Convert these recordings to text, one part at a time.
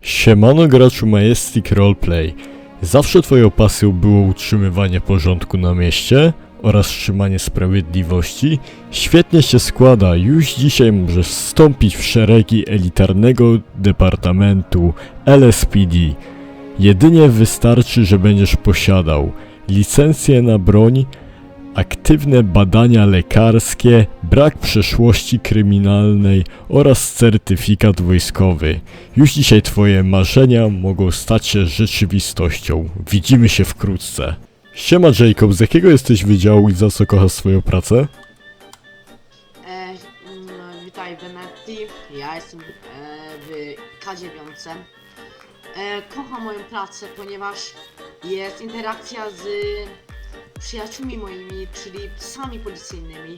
Siemano graczu Majestic Roleplay. Zawsze twoją pasją było utrzymywanie porządku na mieście oraz trzymanie sprawiedliwości. Świetnie się składa, już dzisiaj możesz wstąpić w szeregi elitarnego departamentu LSPD. Jedynie wystarczy, że będziesz posiadał licencję na broń, aktywne badania lekarskie, brak przeszłości kryminalnej oraz certyfikat wojskowy. Już dzisiaj twoje marzenia mogą stać się rzeczywistością. Widzimy się wkrótce. Siema Jacob, z jakiego jesteś wydziału i za co kochasz swoją pracę? E, mm, witaj Benetti, ja jestem e, w K9. E, kocham moją pracę, ponieważ jest interakcja z przyjaciółmi moimi, czyli psami policyjnymi.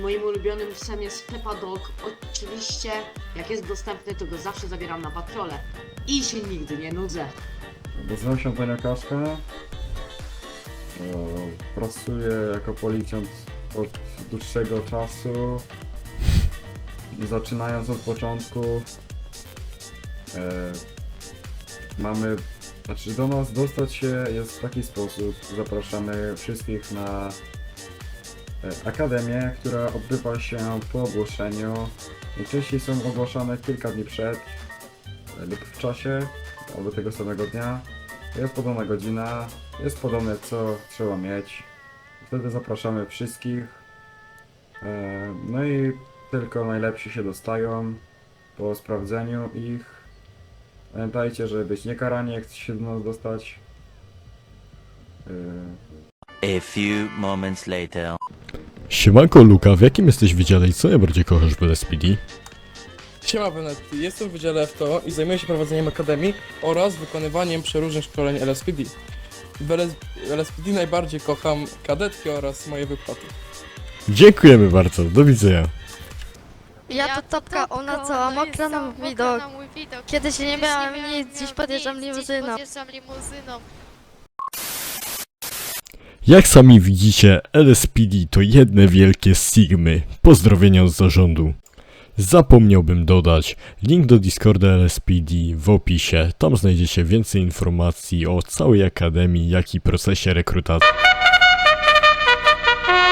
Moim ulubionym psem jest Peppa Dog. Oczywiście, jak jest dostępny, to go zawsze zabieram na patrole. I się nigdy nie nudzę. Nazywam się Antonio Kaszka. E, Pracuję jako policjant od dłuższego czasu. Zaczynając od początku. E, Mamy, znaczy do nas dostać się jest w taki sposób. Zapraszamy wszystkich na e, akademię, która odbywa się po ogłoszeniu. Najczęściej są ogłaszane kilka dni przed e, lub w czasie, albo tego samego dnia. Jest podana godzina, jest podane co trzeba mieć. Wtedy zapraszamy wszystkich. E, No i tylko najlepsi się dostają po sprawdzeniu ich. Pamiętajcie, żeby być niekarani, jak chcecie się do nas dostać. E, A few moments later. Siemanko Luka, w jakim jesteś wydziale i co najbardziej kochasz w LSPD? Siema Benetti, jestem w Wydziale FTO i zajmuję się prowadzeniem akademii oraz wykonywaniem przeróżnych szkoleń LSPD. W LS LSPD najbardziej kocham kadetki oraz moje wypłaty. Dziękujemy bardzo, do widzenia. Ja to topka, ona cała mokra na mój widok. Kiedyś nie miałam nic, dziś podjeżdżam limuzyną. Podjeżdżam limuzyną. Jak sami widzicie, LSPD to jedne wielkie Sigmy. Pozdrowienia z zarządu. Zapomniałbym dodać link do Discorda LSPD w opisie. Tam znajdziecie więcej informacji o całej akademii, jak i procesie rekrutacji.